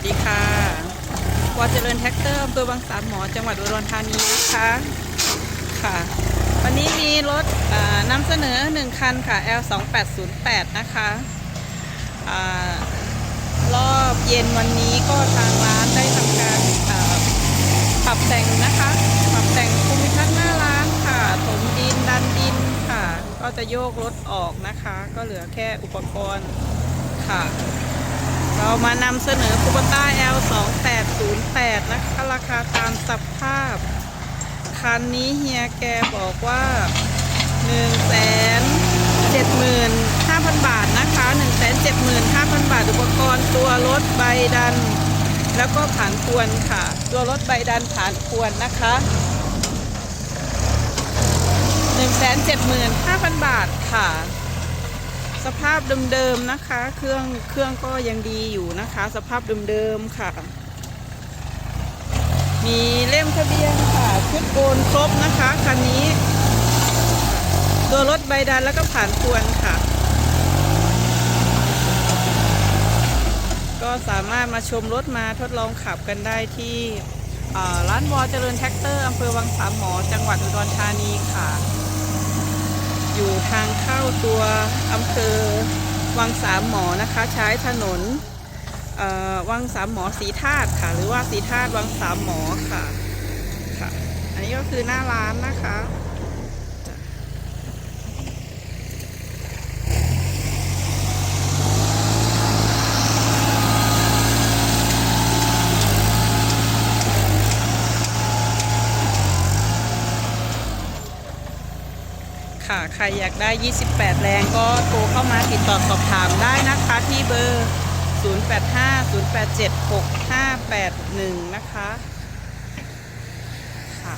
สดีค่ะวอเจริญแท็กเตอร์อำเภอบางสามหมอจังหวัดอุดรธานีนะคะค่ะ วันนี้มีรถนำเสนอ 1 คันค่ะ L 2 8 0 8 นะคะอารอบเย็นวันนี้ก็ทางร้านได้ทำการปรับแต่งนะคะ ปรับแต่งภูมิทัศน์หน้าร้านค่ะถมดินดันดินค่ะ ก็จะโยกรถออกนะคะ ก็เหลือแค่อุปกรณ์ค่ะ เรามานำเสนอคูปต้า L 2 8 0 8นะคะราคาตามสภาพ คันนี้เฮียแกบอกว่า1 7 5 0 0 0 บาทนะคะ1 7 5 0 0 0 บาท อุปกรณ์ตัวรถใบดัน แล้วก็ผ่านควนค่ะ ตัวรถใบดันผ่านควนนะคะ175,000 บาทค่ะ สภาพเดิมๆนะคะ เครื่องเครื่องก็ยังดีอยู่นะคะ สภาพเดิมๆค่ะ มีเล่มทะเบียนค่ะชุดโอนครบนะคะคันนี้ ตัวรถใบดันแล้วก็ผ่านควนค่ะ ก็สามารถมาชมรถมาทดลองขับกันได้ที่ร้านวอเจริญแท็กเตอร์อำเภอวังสามหมอจังหวัดอุดรธานีค่ะ อยู่ทางเข้าตัวอำเภอวังสามหมอนะคะ ใช้ถนนวังสามหมอสีธาตุค่ะ หรือว่าสีธาตุวังสามหมอค่ะค่ะ อันนี้ก็คือหน้าร้านนะคะ ค่ะ ใครอยากได้ 28 แรงก็โทรเข้ามาติดต่อสอบถามได้นะคะที่เบอร์ 0850876581 นะคะค่ะ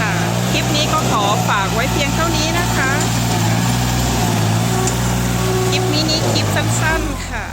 ค่ะ คลิปนี้ก็ขอ ฝากไว้เพียงเท่านี้นะคะ คลิปมินิคลิปสั้นๆค่ะ